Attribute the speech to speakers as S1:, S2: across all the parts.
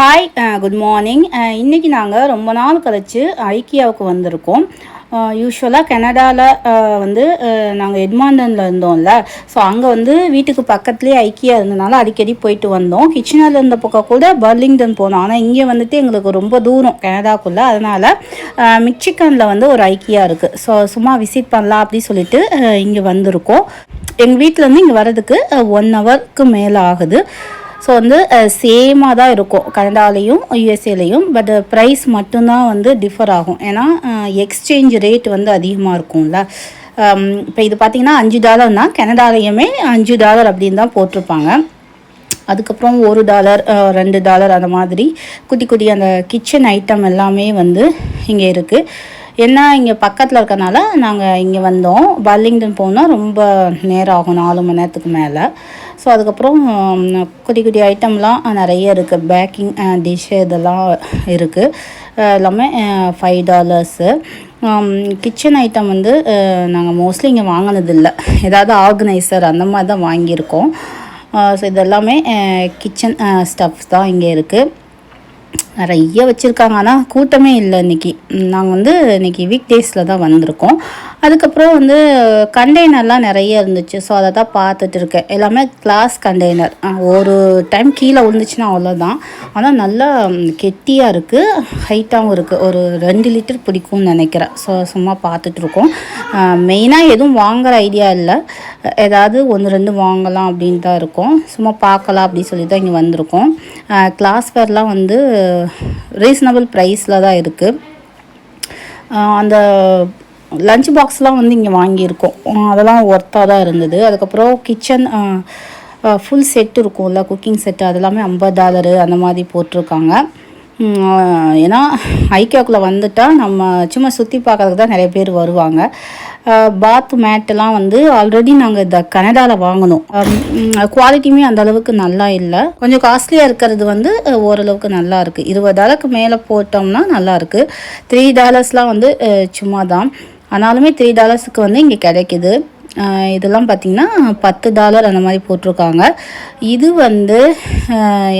S1: Hi good morning இன்றைக்கி நாங்கள் ரொம்ப நாள் கழித்து ஐக்கியாவுக்கு வந்திருக்கோம். Uh, யூஸ்வலாக கனடாவில் uh, வந்து uh, நாங்கள் எட்மாண்டனில் இருந்தோம்ல. ஸோ அங்கே வந்து வீட்டுக்கு பக்கத்துலேயே ஐக்கியா இருந்தனால அடிக்கடி போயிட்டு வந்தோம். கிச்சனில் இருந்த பக்கம் கூட பர்லிங்டன் போனோம். ஆனால் இங்கே வந்துட்டு எங்களுக்கு ரொம்ப தூரம் கனடாக்குள்ளே. அதனால் மிக்சிகனில் வந்து ஒரு ஐக்கியா இருக்குது ஸோ சும்மா விசிட் பண்ணலாம் அப்படின்னு சொல்லிட்டு இங்கே வந்திருக்கோம். எங்கள் வீட்டிலேருந்து இங்கே வர்றதுக்கு ஒன் ஹவருக்கு மேலே ஆகுது. ஸோ வந்து சேமாக தான் இருக்கும். கனடாலேயும் யூஎஸ்ஏலையும் பட் ப்ரைஸ் மட்டும்தான் வந்து டிஃபர் ஆகும். ஏன்னா எக்ஸ்சேஞ்ச் ரேட் வந்து அதிகமாக இருக்கும்ல. இப்போ இது பார்த்திங்கன்னா அஞ்சு டாலர்னா கனடாலேயுமே அஞ்சு டாலர் அப்படின்னு தான் போட்டிருப்பாங்க. அதுக்கப்புறம் ஒரு டாலர் ரெண்டு டாலர் அந்த மாதிரி. குட்டி குட்டி அந்த கிச்சன் ஐட்டம் எல்லாமே வந்து இங்கே இருக்குது ஏன்னா இங்கே பக்கத்தில் இருக்கனால நாங்கள் இங்கே வந்தோம். பர்லிங்டன் போனால் ரொம்ப நேரம் ஆகும் நாலு மணி நேரத்துக்கு மேலே. ஸோ அதுக்கப்புறம் குட்டி குட்டி ஐட்டம்லாம் நிறைய இருக்குது பேக்கிங் டிஷ்ஷு இதெல்லாம் இருக்குது எல்லாமே ஃபைவ் டாலர்ஸு கிச்சன் ஐட்டம் வந்து நாங்கள் மோஸ்ட்லி இங்கே வாங்கினதில்லை. ஏதாவது ஆர்கனைசர் அந்த மாதிரி தான் வாங்கியிருக்கோம். ஸோ இதெல்லாமே கிச்சன் ஸ்டஃப்ஸ் தான் இங்கே இருக்குது நிறைய வச்சுருக்காங்க. ஆனால் கூட்டமே இல்லை இன்றைக்கி நாங்கள் வந்து இன்றைக்கி வீக் டேஸில் தான் வந்திருக்கோம். அதுக்கப்புறம் வந்து கண்டெய்னர்லாம் நிறைய இருந்துச்சு. ஸோ அதை தான் பார்த்துட்டு இருக்கேன். எல்லாமே கிளாஸ் கண்டெய்னர் ஒரு டைம் கீழே விழுந்துச்சுன்னா அவ்வளோதான் ஆனால் நல்லா கெட்டியாக இருக்குது ஹைட்டாகவும் இருக்குது ஒரு ரெண்டு லிட்டர் பிடிக்கும்னு நினைக்கிறேன். ஸோ சும்மா பார்த்துட்ருக்கோம் மெயினாக எதுவும் வாங்குகிற ஐடியா இல்லை. ஏதாவது ஒன்று ரெண்டு வாங்கலாம் அப்படின்னு தான் இருக்கோம். சும்மா பார்க்கலாம் அப்படின்னு சொல்லி தான் இங்கே வந்திருக்கோம். கிளாஸ் வேர்லாம் வந்து ரீசனபிள் ப்ரைஸில் தான் இருக்குது அந்த லஞ்ச் பாக்ஸ்லாம் வந்து இங்கே வாங்கியிருக்கோம். அதெல்லாம் ஒர்த்தாக தான் இருந்தது. அதுக்கப்புறம் கிச்சன் ஃபுல் செட் இருக்கும்ல குக்கிங் செட்டு அதெல்லாமே ஐம்பது டாலரு அந்த மாதிரி போட்டிருக்காங்க. ஏன்னா ஐக்கியாக்குள்ளே வந்துட்டால் நம்ம சும்மா சுற்றி பார்க்கறதுக்கு தான் நிறைய பேர் வருவாங்க. பாத் மேட்டெல்லாம் வந்து ஆல்ரெடி நாங்கள் இந்த கனடாவில் வாங்கினோம் குவாலிட்டியுமே அந்த அளவுக்கு நல்லா இல்லை. கொஞ்சம் காஸ்ட்லியாக இருக்கிறது வந்து ஓரளவுக்கு நல்லா இருக்குது இருபது டாலருக்கு மேலே போட்டோம்னா நல்லா இருக்குது த்ரீ டாலர்ஸ்லாம் வந்து சும்மா தான் ஆனாலுமே த்ரீ டாலர்ஸுக்கு வந்து இங்கே கிடைக்குது. இதெல்லாம் பார்த்திங்கன்னா பத்து டாலர் அந்த மாதிரி போட்டிருக்காங்க. இது வந்து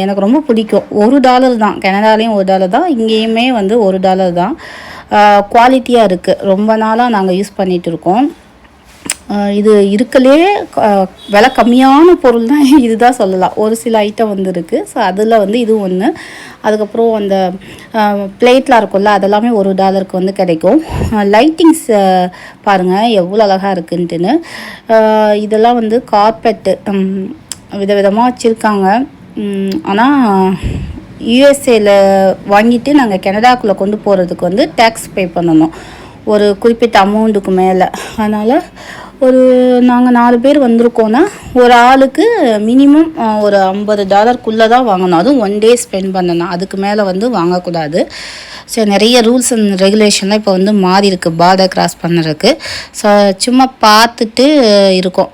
S1: எனக்கு ரொம்ப பிடிக்கும். ஒரு டாலர் தான். கனடாலேயும் ஒரு டாலர் தான். இங்கேயுமே வந்து ஒரு டாலர் தான். குவாலிட்டியாக இருக்குது ரொம்ப நாளாக நாங்கள் யூஸ் பண்ணிகிட்டு இருக்கோம். இது இருக்கலே விலை கம்மியான பொருள் தான் இதுதான் சொல்லலாம். ஒரு சில ஐட்டம் வந்து இருக்குது ஸோ அதில் வந்து இது ஒன்று அதுக்கப்புறம் அந்த பிளேட்லாம் இருக்கும்ல அதெல்லாமே ஒரு டாலருக்கு வந்து கிடைக்கும். லைட்டிங்ஸ் பாருங்கள் எவ்வளோ அழகாக இருக்குன்ட்டுன்னு. இதெல்லாம் வந்து கார்பெட்டு விதவிதமாக வச்சுருக்காங்க. ஆனால் யூஎஸ்ஏல வாங்கிட்டு நாங்கள் கனடாக்குள்ளே கொண்டு போகிறதுக்கு வந்து டேக்ஸ் பே பண்ணணும். ஒரு குறிப்பிட்ட அமௌண்ட்டுக்கு மேலே. அதனால் ஒரு நாங்கள் நாலு பேர் வந்திருக்கோன்னா ஒரு ஆளுக்கு மினிமம் ஒரு ஐம்பது டாலருக்குள்ளே தான் வாங்கணும். அதுவும் ஒன் டே ஸ்பெண்ட் பண்ணணும். அதுக்கு மேலே வந்து வாங்கக்கூடாது. ஸோ நிறைய ரூல்ஸ் அண்ட் ரெகுலேஷன்லாம் இப்போ வந்து மாறி இருக்குது பார்டர் கிராஸ் பண்ணுறதுக்கு ஸோ சும்மா பார்த்துட்டு இருக்கோம்.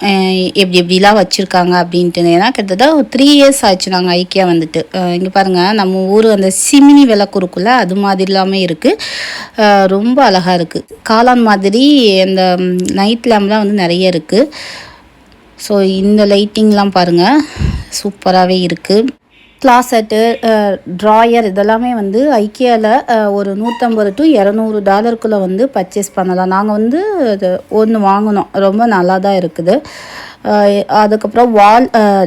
S1: எப்படி எப்படிலாம் வச்சுருக்காங்க அப்படின்ட்டு. ஏன்னா கிட்டத்தட்ட ஒரு த்ரீ இயர்ஸ் ஆச்சு நாங்கள் ஐக்கியா வந்துட்டு. இங்கே பாருங்கள் நம்ம ஊர் அந்த சிமினி விளக்கு இருக்குல்ல அது மாதிரி இருக்குது ரொம்ப அழகாக இருக்குது காளான் மாதிரி அந்த நைட் லேம்லாம் வந்து நிறைய இருக்குது ஸோ இந்த லைட்டிங்லாம் பாருங்கள் சூப்பராகவே இருக்குது கிளாசெட்டு ட்ராயர் இதெல்லாமே வந்து ஐக்கியாவில் ஒரு நூற்றம்பது டு இரநூறு டாலருக்குள்ளே வந்து பர்ச்சேஸ் பண்ணலாம். நாங்கள் வந்து இது ஒன்று வாங்கினோம். ரொம்ப நல்லா தான் இருக்குது அதுக்கப்புறம் வால்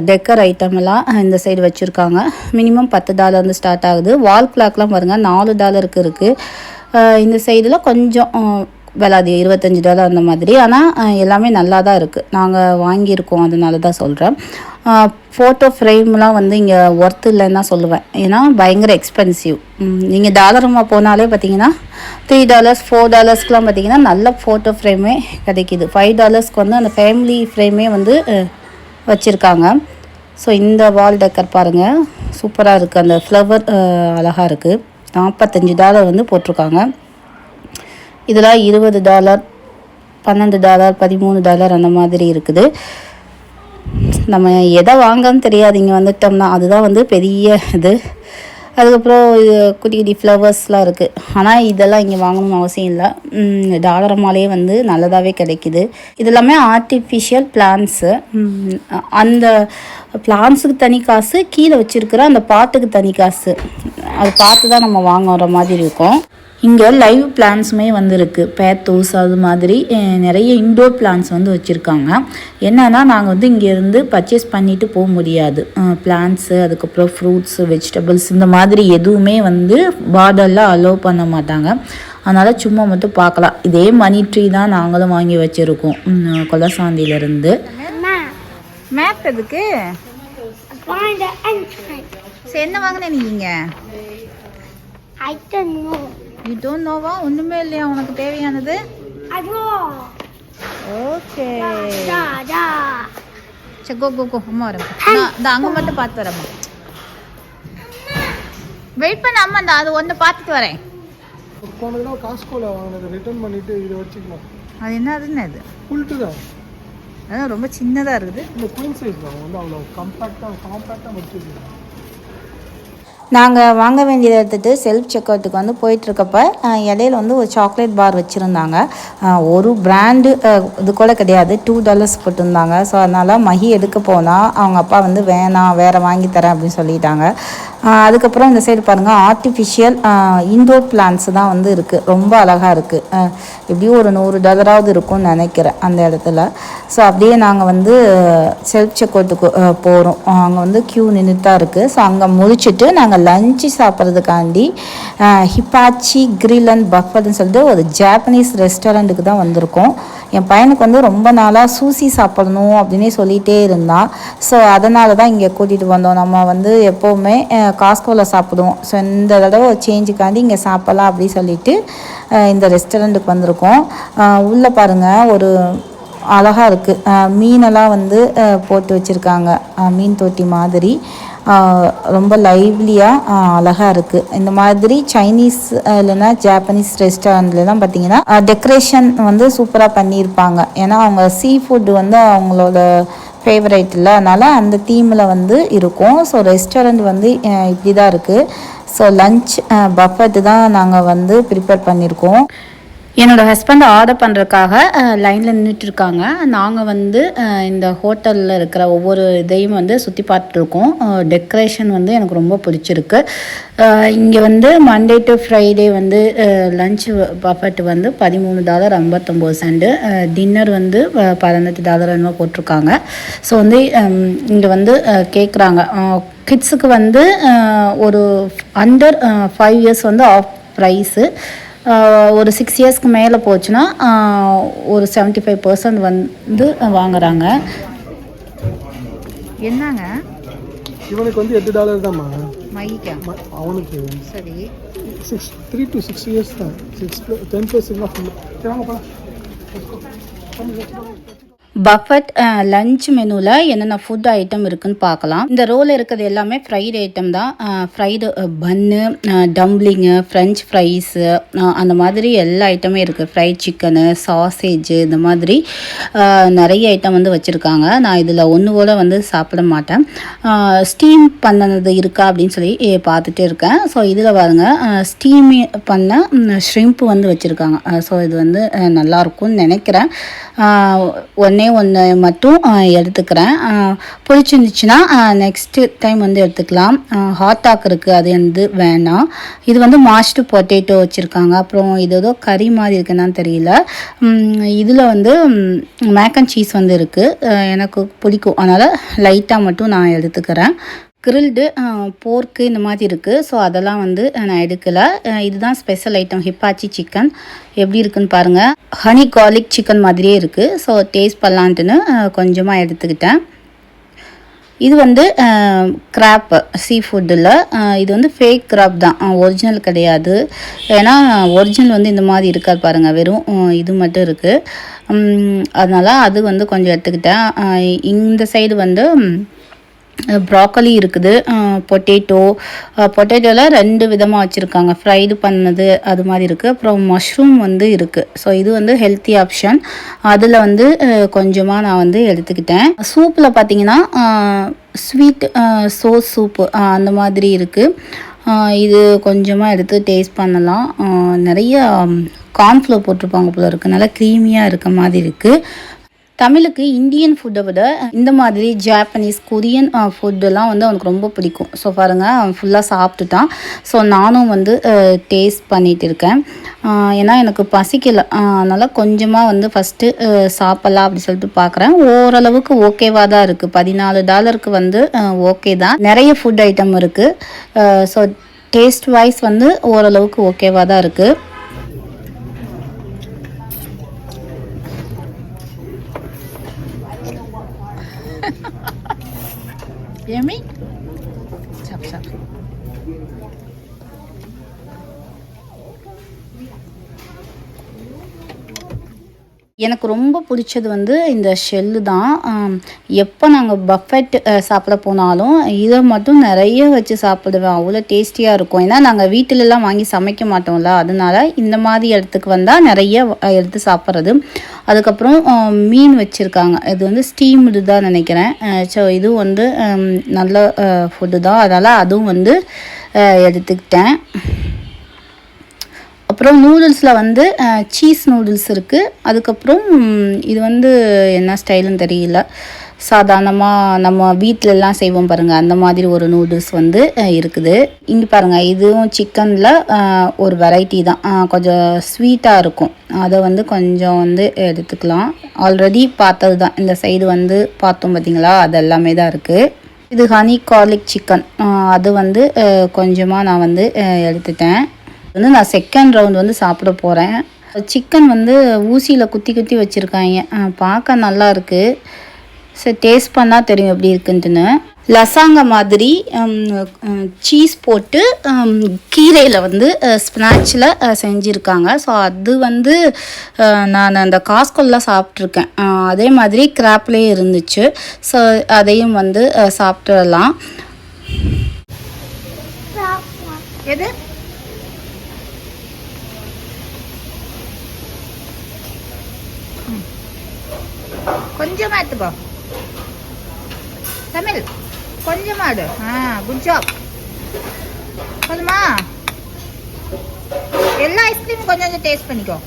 S1: டெக்கர் ஐட்டம் எல்லாம் இந்த சைடு வச்சுருக்காங்க. மினிமம் பத்து டாலர்ந்து ஸ்டார்ட் ஆகுது. வால் கிளாக்லாம் பாருங்கள் நாலு டாலருக்கு இருக்குது இந்த சைடில் கொஞ்சம் விலை அது இருபத்தஞ்சி டாலர் அந்த மாதிரி. ஆனால் எல்லாமே நல்லா தான் இருக்குது நாங்கள் வாங்கியிருக்கோம் அதனால தான் சொல்கிறேன் ஃபோட்டோ ஃப்ரேம்லாம் வந்து இங்கே ஒர்த் இல்லைன்னு தான் சொல்லுவேன். ஏன்னா பயங்கர எக்ஸ்பென்சிவ் நீங்கள் டாலருமா போனாலே பார்த்தீங்கன்னா த்ரீ டாலர்ஸ் ஃபோர் டாலர்ஸ்க்குலாம் பார்த்தீங்கன்னா நல்ல ஃபோட்டோ ஃப்ரேமே கிடைக்கிது. ஃபைவ் டாலர்ஸ்க்கு வந்து அந்த ஃபேமிலி ஃப்ரேமே வந்து வச்சுருக்காங்க. ஸோ இந்த வால் டெக்கர் பாருங்கள் சூப்பராக இருக்குது அந்த ஃப்ளவர் அழகாக இருக்குது நாற்பத்தஞ்சு டாலர் வந்து போட்டிருக்காங்க. இதெல்லாம் இருபது டாலர் பன்னெண்டு டாலர் பதிமூணு டாலர் அந்த மாதிரி இருக்குது. நம்ம எதை வாங்கன்னு தெரியாது இங்கே வந்துட்டோம்னா அதுதான் வந்து பெரிய இது. அதுக்கப்புறம் இது குட்டி குட்டி ஃப்ளவர்ஸ்லாம் இருக்குது ஆனால் இதெல்லாம் இங்கே வாங்கணும்னு அவசியம் இல்லை. டாலரமாலே வந்து நல்லதாகவே கிடைக்குது. இது எல்லாமே ஆர்டிஃபிஷியல் பிளான்ஸு அந்த பிளான்ஸுக்கு தனி காசு கீழே வச்சுருக்கிற அந்த பாட்டுக்கு தனி காசு. அது பார்த்து தான் நம்ம வாங்குற மாதிரி இருக்கும். இங்கே லைவ் பிளான்ஸுமே வந்து இருக்குது பேத்தோஸ் அது மாதிரி நிறைய இன்டோர் பிளான்ஸ் வந்து வச்சுருக்காங்க. என்னன்னா நாங்கள் வந்து இங்கேருந்து பர்ச்சேஸ் பண்ணிட்டு போக முடியாது. பிளான்ஸு அதுக்கப்புறம் ஃப்ரூட்ஸ் வெஜிடபிள்ஸ் இந்த மாதிரி எதுவுமே வந்து பார்டரில் அலோவ் பண்ண மாட்டாங்க. அதனால் சும்மா மட்டும் பார்க்கலாம். இதே மணி ட்ரீ தான் நாங்களும் வாங்கி வச்சுருக்கோம். கொலசாந்தியிலேருந்து. மேப் எதுக்கு?
S2: Find the entrance.
S1: சரி என்ன வாங்கினேன் நீங்கள்
S2: I don't know.
S1: You don't Noah ஒன்றுமே இல்லையா உனக்கு தேவையானது. ஓகே. சரி கோ கோ கோ அம்மா வரேன். நான் இந்த அங்கே மட்டும் பார்த்து வரேம்மா. வெயிட் பண்ண அம்மா இந்த அது ஒன்று பார்த்துட்டு வரேன்.
S3: போன தடவை காஸ்கோவில் வாங்கினதை ரிட்டர்ன் பண்ணிட்டு இதை வச்சுக்கலாம்
S1: அது என்னதுன்னு அது
S3: புல்ட்டு தான்.
S1: அதான் ரொம்ப சின்னதாக இருக்குது.
S3: இந்த குயின் சைஸ் தான். வந்து அவ்வளோ கம்பேக்டாக காம்பேக்டாக வச்சுருக்கோம்
S1: நாங்கள் வாங்க வேண்டியதை எடுத்துகிட்டு செல்ஃப் செக் அவுட்டுக்கு வந்து போயிட்டுருக்கப்ப இடையில வந்து ஒரு சாக்லேட் பார் வச்சுருந்தாங்க. ஒரு பிராண்டு இது கூட கிடையாது. டூ டாலர்ஸ் போட்டிருந்தாங்க. ஸோ அதனால் மஹி எடுக்க போனால் அவங்க அப்பா வந்து வேணாம் வேறு வாங்கி தரேன் அப்படின்னு சொல்லிட்டாங்க. அதுக்கப்புறம் இந்த சைடு பாருங்கள் ஆர்டிஃபிஷியல் இன்டோர் பிளான்ஸ் தான் வந்து இருக்குது ரொம்ப அழகாக இருக்குது எப்படியும் ஒரு நூறு டாலராவது இருக்கும்னு நினைக்கிறேன் அந்த இடத்துல. ஸோ அப்படியே நாங்கள் வந்து செல்ஃப் செக்அவுட்டுக்கு போகிறோம் அங்கே வந்து க்யூ நின்று தான் இருக்குது ஸோ அங்கே முடிச்சுட்டு நாங்கள் லஞ்சு சாப்பிட்றதுக்காண்டி ஹிப்பாச்சி கிரில் அண்ட் பஃபர்னு சொல்லிட்டு ஒரு ஜாப்பனீஸ் ரெஸ்டாரண்ட்டுக்கு தான் வந்திருக்கோம். என் பையனுக்கு வந்து ரொம்ப நாளாக சூசி சாப்பிடணும் அப்படின்னே சொல்லிகிட்டே இருந்தான். ஸோ அதனால தான் இங்கே கூட்டிகிட்டு வந்தோம். நம்ம வந்து எப்போவுமே காஸ்கோவில் சாப்பிடுவோம். ஸோ இந்த தடவை ஒரு சேஞ்சுக்காண்டி இங்கே சாப்பிட்லாம் அப்படின்னு சொல்லிட்டு இந்த ரெஸ்டாரண்ட்டுக்கு வந்திருக்கோம். உள்ளே பாருங்கள் ஒரு அழகாக இருக்குது மீனெல்லாம் வந்து போட்டு வச்சுருக்காங்க. மீன் தொட்டி மாதிரி. ரொம்ப லைவ்லியாக அழகாக இருக்குது இந்த மாதிரி சைனீஸ் இல்லைன்னா ஜாப்பனீஸ் ரெஸ்டாரண்ட்லாம் பார்த்தீங்கன்னா டெக்கரேஷன் வந்து சூப்பராக பண்ணியிருப்பாங்க. ஏன்னா அவங்க சீ ஃபுட் வந்து அவங்களோட ஃபேவரைட் இல்லை. அதனால் அந்த தீமில் வந்து இருக்கும். ஸோ ரெஸ்டாரண்ட் வந்து இப்படி தான் இருக்குது ஸோ லஞ்ச் பஃபட்டு தான் நாங்கள் வந்து ப்ரிப்பேர் பண்ணியிருக்கோம். என்னோட ஹஸ்பண்ட் ஆர்டர் பண்ணுறதுக்காக லைனில் நின்றுட்டுருக்காங்க நாங்கள் வந்து இந்த ஹோட்டலில் இருக்கிற ஒவ்வொரு இதையும் வந்து சுற்றி பார்த்துருக்கோம் டெக்கரேஷன் வந்து எனக்கு ரொம்ப பிடிச்சிருக்கு. இங்கே வந்து மண்டே டு ஃப்ரைடே வந்து லஞ்ச் பஃபட் வந்து பதிமூணு டாலர் ஐம்பத்தொம்போது சென்ட்டு டின்னர் வந்து பதினெட்டு டாலர் என்னமோ போட்டிருக்காங்க. ஸோ வந்து இங்கே வந்து கேட்குறாங்க கிட்ஸுக்கு வந்து ஒரு அண்டர் ஃபைவ் இயர்ஸ் வந்து ஆஃப் ப்ரைஸு ஒரு சிக்ஸ் இயர்ஸ்க்கு மேலே போச்சுன்னா ஒரு செவன்ட்டி ஃபைவ் பர்சன்ட் வந்து வாங்குறாங்க. என்னங்க?
S3: இவனுக்கு வந்து எட்டு டாலர் தான்மா
S1: மைக்கா?
S3: அவனுக்கு.
S1: சரி.
S3: Six three to six years தான். சிக்ஸ் டென் ப்ளஸ் இல்லை ஃபுல்லு வாங்க போகலாம்
S1: பஃபட் லஞ்ச் மெனுவில் என்னென்ன ஃபுட் ஐட்டம் இருக்குன்னு பார்க்கலாம். இந்த ரோல் இருக்கிறது எல்லாமே ஃப்ரைடு ஐட்டம் தான். Fried bun dumpling French fries அந்த மாதிரி எல்லா ஐட்டமே இருக்குது ஃப்ரைட் சிக்கனு சாசேஜ் இந்த மாதிரி uh, நிறைய ஐட்டம் வந்து வச்சுருக்காங்க. நான் இதில் ஒன்று கூட வந்து சாப்பிட மாட்டேன். Uh, ஸ்டீம் பண்ணது இருக்கா அப்படின்னு சொல்லி பார்த்துட்டு பார்த்துட்டே இருக்கேன். ஸோ இதில் பாருங்க uh, ஸ்டீம் பண்ண ஷ்ரிம்ப் வந்து வச்சுருக்காங்க. ஸோ இது வந்து நல்லாயிருக்கும்னு நினைக்கிறேன். ஒன்றே ஒன்று மட்டும் எடுத்துக்கிறேன். பிடிச்சிருந்துச்சுன்னா நெக்ஸ்ட்டு டைம் வந்து எடுத்துக்கலாம். ஹாட் டாக் இருக்குது அது வந்து வேணாம். இது வந்து மாஸ்டு பொட்டேட்டோ வச்சுருக்காங்க. அப்புறம் இது ஏதோ கறி மாதிரி இருக்குன்னு தெரியல. இதில் வந்து மேக் அண்ட் சீஸ் வந்து இருக்குது எனக்கு பிடிக்கும். அதனால் லைட்டாக மட்டும் நான் எடுத்துக்கிறேன். கிரில்டு போர்க்கு இந்த மாதிரி இருக்குது ஸோ அதெல்லாம் வந்து நான் எடுக்கலை. இதுதான் ஸ்பெஷல் ஐட்டம் ஹிப்பாச்சி சிக்கன் எப்படி இருக்குன்னு பாருங்கள் ஹனி கார்லிக் சிக்கன் மாதிரியே இருக்குது ஸோ டேஸ்ட் பண்ணலான்ட்டுன்னு கொஞ்சமாக எடுத்துக்கிட்டேன். இது வந்து கிராப் சீ ஃபுட்டில் இது வந்து ஃபேக் கிராப் தான். ஒரிஜினல் கிடையாது. ஏன்னா ஒரிஜினல் வந்து இந்த மாதிரி இருக்காது பாருங்கள் வெறும் இது மட்டும் இருக்குது அதனால் அது வந்து கொஞ்சம் எடுத்துக்கிட்டேன். இந்த சைடு வந்து ப்ராக்கலி இருக்குது. பொட்டேட்டோ பொட்டேட்டோவில் ரெண்டு விதமாக வச்சுருக்காங்க. ஃப்ரைடு பண்ணது அது மாதிரி இருக்குது அப்புறம் மஷ்ரூம் வந்து இருக்குது ஸோ இது வந்து ஹெல்த்தி ஆப்ஷன் அதில் வந்து கொஞ்சமாக நான் வந்து எடுத்துக்கிட்டேன். சூப்பில் பார்த்தீங்கன்னா ஸ்வீட் சோஸ் சூப்பு அந்த மாதிரி இருக்குது இது கொஞ்சமாக எடுத்து டேஸ்ட் பண்ணலாம். நிறைய கார்ன்ஃப்ளோர் போட்டிருப்பாங்க போல இருக்குது நல்லா க்ரீமியாக இருக்க மாதிரி இருக்குது தமிழுக்கு இந்தியன் ஃபுட்டை விட இந்த மாதிரி ஜாப்பனீஸ் கொரியன் ஃபுட்டெல்லாம் வந்து அவனுக்கு ரொம்ப பிடிக்கும். ஸோ பாருங்கள் அவன் ஃபுல்லாக சாப்பிட்டுட்டான். ஸோ நானும் வந்து டேஸ்ட் பண்ணிகிட்டு இருக்கேன். ஏன்னா எனக்கு பசிக்கல. அதனால் கொஞ்சமாக வந்து ஃபஸ்ட்டு சாப்பிட்லாம் அப்படி சொல்லிட்டு பார்க்குறேன் ஓரளவுக்கு ஓகேவாக தான் இருக்குது பதினாலு டாலருக்கு வந்து ஓகே தான். நிறைய ஃபுட் ஐட்டம் இருக்குது ஸோ டேஸ்ட் வைஸ் வந்து ஓரளவுக்கு ஓகேவாக தான் இருக்குது Yummy? Chop, chop. எனக்கு ரொம்ப பிடிச்சது வந்து இந்த ஷெல்லு தான். எப்போ நாங்கள் பஃபெட் சாப்பிட போனாலும் இதை மட்டும் நிறைய வச்சு சாப்பிடுவேன். அவ்வளோ டேஸ்டியாக இருக்கும். ஏன்னா நாங்கள் வீட்டிலலாம் வாங்கி சமைக்க மாட்டோம்ல. அதனால இந்த மாதிரி இடத்துக்கு வந்தால் நிறைய எடுத்து சாப்பிட்றது. அதுக்கப்புறம் மீன் வச்சுருக்காங்க. இது வந்து ஸ்டீம்டு தான் நினைக்கிறேன். ஸோ இதுவும் வந்து நல்ல ஃபுட்டு தான். அதனால் அதுவும் வந்து எடுத்துக்கிட்டேன். அப்புறம் நூடுல்ஸில் வந்து சீஸ் நூடுல்ஸ் இருக்குது அதுக்கப்புறம் இது வந்து என்ன ஸ்டைலுன்னு தெரியல. சாதாரணமாக நம்ம வீட்டிலலாம் செய்வோம் பாருங்கள் அந்த மாதிரி ஒரு நூடுல்ஸ் வந்து இருக்குது. இங்கே பாருங்கள் இதுவும் சிக்கனில் ஒரு வெரைட்டி தான். கொஞ்சம் ஸ்வீட்டாக இருக்கும். அதை வந்து கொஞ்சம் வந்து எடுத்துக்கலாம். ஆல்ரெடி பார்த்தது தான். இந்த சைடு வந்து பார்த்தோம் பார்த்தீங்களா அது எல்லாமே தான் இருக்குது இது ஹனி கார்லிக் சிக்கன் அது வந்து கொஞ்சமாக நான் வந்து எடுத்துட்டேன். வந்து நான் செகண்ட் ரவுண்ட் வந்து சாப்பிட போகிறேன் சிக்கன் வந்து ஊசியில் குத்தி குத்தி வச்சுருக்காங்க. பார்க்க நல்லா இருக்குது சரி டேஸ்ட் பண்ணால் தெரியும் எப்படி இருக்குன்ட்டுன்னு. லசாங்க மாதிரி சீஸ் போட்டு கீரையில் வந்து ஸ்பினாச்சில் செஞ்சுருக்காங்க. ஸோ அது வந்து நான் அந்த காஸ்கோல்லாம் சாப்பிட்ருக்கேன் அதே மாதிரி கிராப்லேயே இருந்துச்சு. ஸோ அதையும் வந்து சாப்பிட்டுடலாம். எது? கொஞ்சமா எடுத்துப்போ தமிழ் கொஞ்சமா எடு ஆ குட் ஜாப் போதுமா? எல்லா ஐஸ்கிரீமும் கொஞ்சம் கொஞ்சம் டேஸ்ட் பண்ணிக்கோ.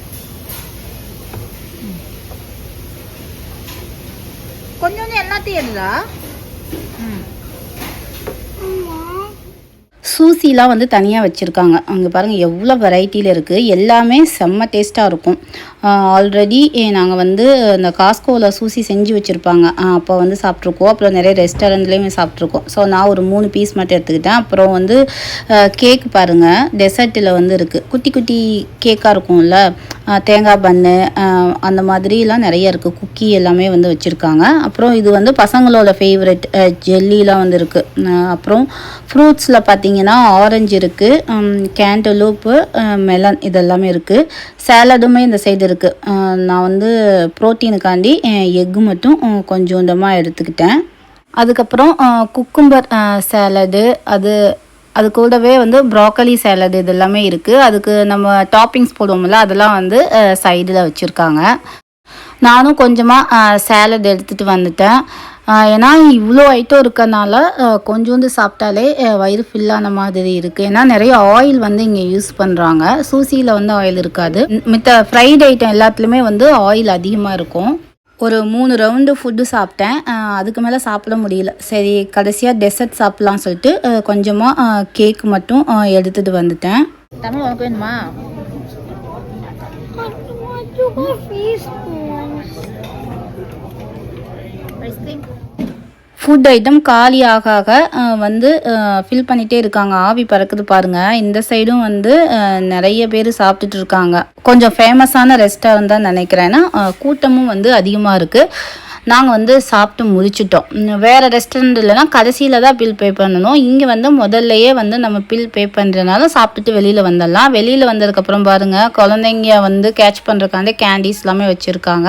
S1: கொஞ்சம் கொஞ்சம் எல்லாத்தையும் எடுடா. ம். சூசிலாம் வந்து தனியாக வச்சுருக்காங்க. அங்கே பாருங்கள் எவ்வளோ வெரைட்டியில் இருக்குது எல்லாமே செம்ம டேஸ்ட்டாக இருக்கும். ஆல்ரெடி நாங்கள் வந்து இந்த காஸ்கோவில் சூசி செஞ்சு வச்சுருப்பாங்க. அப்போ வந்து சாப்பிட்ருக்கோம் அப்புறம் நிறைய ரெஸ்டாரண்ட்லேயுமே சாப்பிட்ருக்கோம் ஸோ நான் ஒரு மூணு பீஸ் மட்டும் எடுத்துக்கிட்டேன். அப்புறம் வந்து கேக் பாருங்கள் டெசர்ட்டில் வந்து இருக்குது குட்டி குட்டி கேக்காக இருக்கும்ல. தேங்காய் பன்னு அந்த மாதிரிலாம் நிறைய இருக்குது குக்கி எல்லாமே வந்து வச்சுருக்காங்க. அப்புறம் இது வந்து பசங்களோட ஃபேவரெட் ஜெல்லிலாம் வந்து இருக்குது அப்புறம் ஃப்ரூட்ஸில் பார்த்தீங்கன்னா ஆரஞ்சு இருக்குது கேண்டலூப்பு மெலன் இதெல்லாமே இருக்குது சேலடுமே இந்த சைடு இருக்குது நான் வந்து ப்ரோட்டீனுக்காண்டி எக்கு மட்டும் கொஞ்சோண்டமாக எடுத்துக்கிட்டேன். அதுக்கப்புறம் குக்கும்பர் சேலடு அது அது கூடவே வந்து ப்ராக்கலி சேலட் இது எல்லாமே இருக்குது அதுக்கு நம்ம டாப்பிங்ஸ் போடுவோம்ல அதெல்லாம் வந்து சைடில் வச்சுருக்காங்க. நானும் கொஞ்சமாக சேலட் எடுத்துகிட்டு வந்துட்டேன். ஏன்னா இவ்வளோ ஐட்டம் இருக்கறனால அஹ் கொஞ்சோண்டு சாப்பிட்டாலே வயிறு ஃபில்லான மாதிரி இருக்குது ஏன்னா நிறைய ஆயில் வந்து இங்கே யூஸ் பண்ணுறாங்க சூசியில் வந்து ஆயில் இருக்காது. மித்த ஃப்ரைட் ஐட்டம் எல்லாத்துலேயுமே வந்து ஆயில் அதிகமாக இருக்கும். ஒரு மூணு ரவுண்டு ஃபுட்டு சாப்பிட்டேன். அதுக்கு மேலே சாப்பிட முடியல. சரி கடைசியாக டெசர்ட் சாப்பிட்லாம்னு சொல்லிட்டு கொஞ்சமாக கேக் மட்டும் எடுத்துகிட்டு வந்துட்டேன். தமிழ் உனக்கு வேணுமா. ஐஸ்கிரீம் ஃபுட் ஐட்டம் காலி ஆக ஆக வந்து ஃபில் பண்ணிகிட்டே இருக்காங்க. ஆவி பறக்குது பாருங்கள் இந்த சைடும் வந்து நிறைய பேர் சாப்பிட்டுட்டு இருக்காங்க. கொஞ்சம் ஃபேமஸான ரெஸ்டாரண்ட் தான் நினைக்கிறேன்னா கூட்டமும் வந்து அதிகமாக இருக்குது நாங்கள் வந்து சாப்பிட்டு முடிச்சிட்டோம். வேறு ரெஸ்டாரண்ட் இல்லைன்னா கடைசியில் தான் பில் பே பண்ணணும். இங்கே வந்து முதல்லையே வந்து நம்ம பில் பே பண்ணுறதுனால சாப்பிட்டுட்டு வெளியில் வந்துடலாம். வெளியில் வந்ததுக்கப்புறம் பாருங்கள் குழந்தைங்க வந்து கேட்ச் பண்ணுறதுக்காண்டி கேண்டீஸ் எல்லாமே வச்சுருக்காங்க.